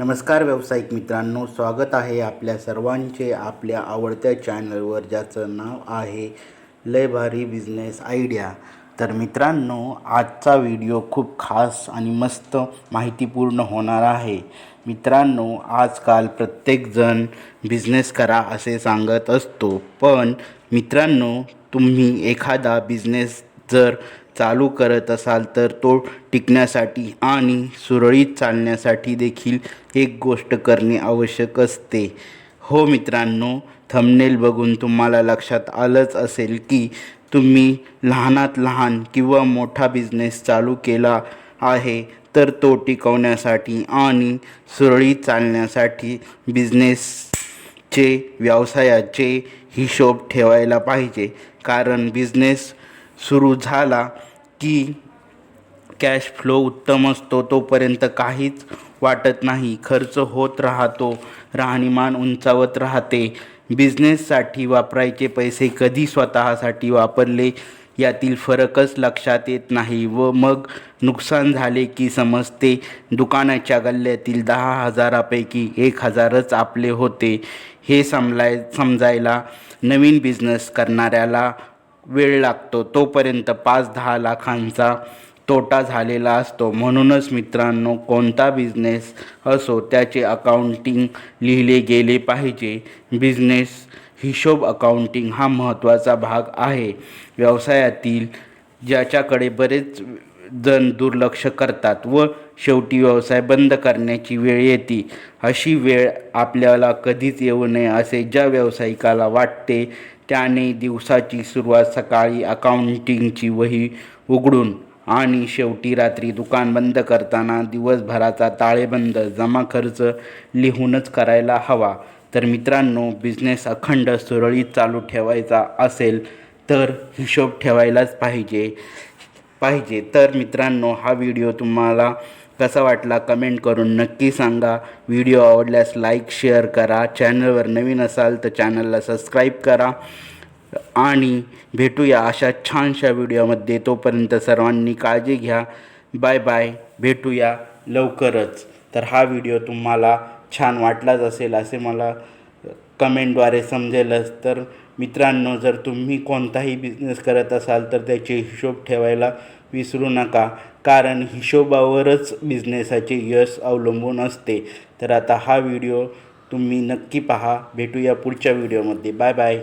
नमस्कार व्यावसायिक मित्रांनो स्वागत आहे आपल्या सर्वांचे आपल्या आवडत्या चॅनलवर ज्याचं नाव आहे लय भारी बिझनेस आयडिया. तर मित्रांनो आजचा व्हिडिओ खूप खास आणि मस्त माहितीपूर्ण होणार आहे. मित्रांनो आजकाल प्रत्येकजण बिझनेस करा असे सांगत असतो. पण मित्रांनो तुम्ही एखादा बिझनेस जर चालू करत असाल तर तो टिकण्यासाठी आणि सुरळीत चालण्यासाठी देखील एक गोष्ट करणे आवश्यक असते. हो मित्रांनो थंबनेल बघून तुम्हाला लक्षात आलंच असेल की तुम्ही लहानात लहान किंवा मोठा बिझनेस चालू केला आहे तर तो टिकवण्यासाठी आणि सुरळीत चालण्यासाठी बिझनेसचे व्यवसायाचे हिशोब ठेवायला पाहिजे. कारण बिझनेस सुरू झाला की कॅश फ्लो उत्तम असतो तोपर्यंत काहीच वाटत नाही. खर्च होत राहतो राहणीमान उंचावत राहते. बिझनेससाठी वापरायचे पैसे कधी स्वतःसाठी वापरले यातील फरकच लक्षात येत नाही व मग नुकसान झाले की समजते दुकानाच्या गल्ल्यातील दहा हजारापैकी एक हजारच आपले होते. हे समलाय समजायला नवीन बिझनेस करणाऱ्याला वेळ लागतो तोपर्यंत पाच दहा लाखांचा तोटा झालेला असतो. म्हणूनच मित्रांनो कोणता बिझनेस असो त्याचे अकाउंटिंग लिहिले गेले पाहिजे. बिझनेस हिशोब अकाउंटिंग हा महत्त्वाचा भाग आहे. व्यवसायातील ज्याच्याकडे बरेच जण दुर्लक्ष करतात व शेवटी व्यवसाय बंद करण्याची वेळ येते. अशी वेळ आपल्याला कधीच येऊ नये असे ज्या व्यावसायिकाला वाटते त्याने दिवसाची सुरुवात सकाळी अकाउंटिंगची वही उघडून आणि शेवटी रात्री दुकान बंद करताना दिवसभराचा ताळेबंद जमा खर्च लिहूनच करायला हवा. तर मित्रांनो बिझनेस अखंड सुरळीत चालू ठेवायचा असेल तर हिशोब ठेवायलाच पाहिजे. पाहिजे. तर मित्रांनो हा व्हिडिओ तुम्हाला कसा वाटला कमेंट करून नक्की सांगा. व्हिडिओ आवडल्यास लाईक शेअर करा. चॅनलवर नवीन असाल तर चॅनलला सबस्क्राईब करा. आणि भेटूया अशा छानशा व्हिडिओमध्ये. तोपर्यंत सर्वांनी काळजी घ्या. Bye bye. भेटूया लवकरच. तर हा व्हिडिओ तुम्हाला छान वाटलाच असेल असे मला कमेंटद्वारे समजेलच. तर मित्रांनो जर तुम्ही कोणताही बिझनेस करत असाल तर त्याचे हिशोब ठेवायला विसरू नका. कारण हिशोबावरच बिझनेसाचे यश अवलंबून असते. तर आता हा व्हिडिओ तुम्ही नक्की पहा. भेटूया पुढच्या व्हिडिओमध्ये बाय बाय